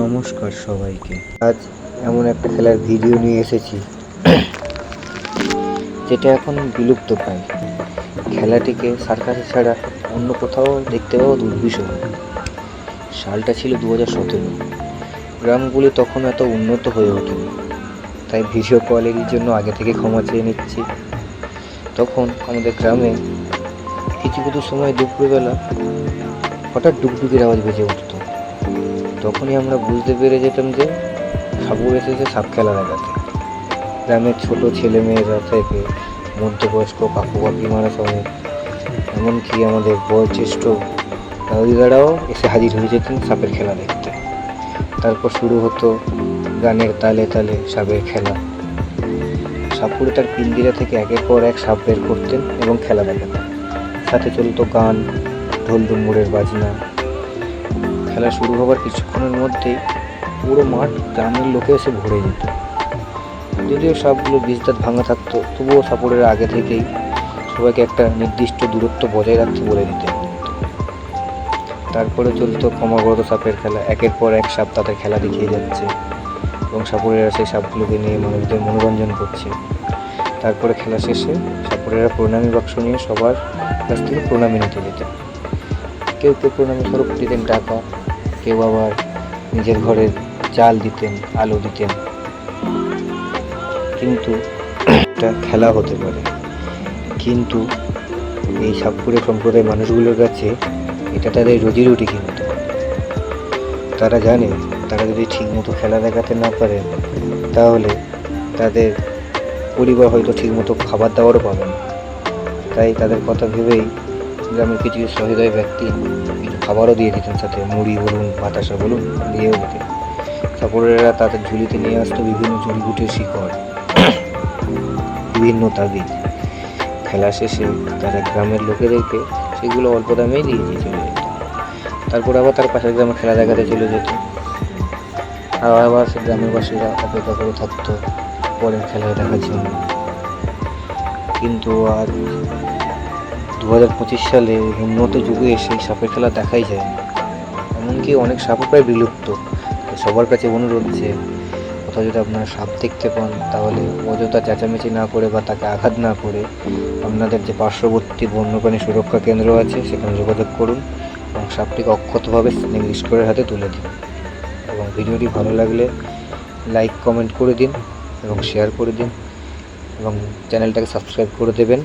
নমস্কার সবাইকে। আজ এমন একটা খেলার ভিডিও নিয়ে এসেছি, যেটা এখন বিলুপ্ত প্রায়। খেলাটিকে সার্কাসে ছাড়া অন্য কোথাও দেখতে পাওয়া দুর্বিষহ। সালটা ছিল দু হাজার সতেরো। গ্রামগুলি তখন এত উন্নত হয়ে ওঠেনি। তাই ভিডিও কোয়ালিটির জন্য আগে থেকে ক্ষমা চেয়ে নিচ্ছি। তখন আমাদের গ্রামে কিছু কিছু সময় দুপুরবেলা হঠাৎ ডুগডুগির আওয়াজ বেজে উঠতো। তখনই আমরা বুঝতে পেরে যেতাম যে সাপুর এসেছে সাপ খেলা দেখাতে গ্রামের ছোট ছেলে মেয়েরা থেকে মধ্যবয়স্ক কাকু কাকিমারা সমেত এমনকি আমাদের বয়োজ্যেষ্ঠ দাদিদারাও এসে হাজির হয়ে যেতেন সাপের খেলা দেখতে। তারপর শুরু হতো গানের তালে তালে সাপের খেলা। সাপুরে তার পিন্দিরা থেকে একের পর এক সাপ বের করতেন এবং খেলা দেখাতেন। সাথে চলতো গান, ঢোল ডুম্বুরের বাজনা খেলা শুরু হবার কিছুক্ষণের মধ্যেই পুরো মাঠ গ্রামের লোকে এসে ভরে যেত। যদিও সবগুলো বীজদাত ভাঙা থাকতো, তবুও সাপোর্টের আগে থেকেই সবাইকে একটা নির্দিষ্ট দূরত্ব বজায় রাখতে বলে দিতেন তারপরে চলতো ক্রমাগত সাপের খেলা, একের পর এক সাপ তাদের খেলা দেখিয়ে যাচ্ছে এবং সাপুরেরা সেই সাপগুলোকে নিয়ে মানুষদের মনোরঞ্জন করছে। তারপরে খেলা শেষে সাপুরেরা প্রণামী বাক্স নিয়ে সবার কাছ থেকে প্রণামী নিতে যেতেন কেউ কেউ প্রণামী স্বরূপ দিতেন টাকা কেউ আবার নিজের ঘরের চাল দিতেন, আলো দিতেন। কিন্তু একটা খেলা হতে পারে। কিন্তু এই সাতপুরে সম্প্রদায়ের মানুষগুলোর কাছে এটা তাদের রুজি রুটি কিন্তু তারা জানে, তারা যদি ঠিকমতো খেলা দেখাতে না পারে তাহলে তাদের পরিবার হয়তো ঠিকমতো খাবার দাবারও পাবে না। তাই তাদের কথা ভেবেই গ্রামের কিছু সহৃদয় ব্যক্তি খাবারও দিয়ে দিতেন, সাথে মুড়ি বলুন বাতাসা, বলুন, দিয়েও দিতেন। সাপোরেরা তাদের ঝুলিতে নিয়ে আসতো বিভিন্ন জড়িগুটির শিকড়, বিভিন্ন তাবিজ। খেলা শেষে তারা গ্রামের লোকেদেরকে সেগুলো অল্প দামেই দিয়ে দিয়ে চলে যেত। তারপর আবার তার পাশের গ্রামে খেলা দেখাতে চলে যেত। আর আবার সে গ্রামের বাসীরা অপেক্ষা করে থাকতো, পরের খেলায় দেখার জন্য কিন্তু আজ দু হাজার পঁচিশ সালে উন্নত যুগে সেই সাপের খেলা দেখাই যায়। না এমনকি অনেক সাপও প্রায় বিলুপ্ত। সবার কাছে অনুরোধ যে, কোথাও যদি আপনারা সাপ দেখতে পান, তাহলে অযথা চেঁচামেচি না করে বা তাকে আঘাত না করে আপনাদের যে পার্শ্ববর্তী বন্যপ্রাণী সুরক্ষা কেন্দ্র আছে, সেখানে যোগাযোগ করুন এবং সাপটিকে অক্ষতভাবে নির্দিষ্টরের হাতে তুলে দিন। এবং ভিডিওটি ভালো লাগলে লাইক, কমেন্ট করে দিন এবং শেয়ার করে দিন এবং চ্যানেলটাকে সাবস্ক্রাইব করে দেবেন।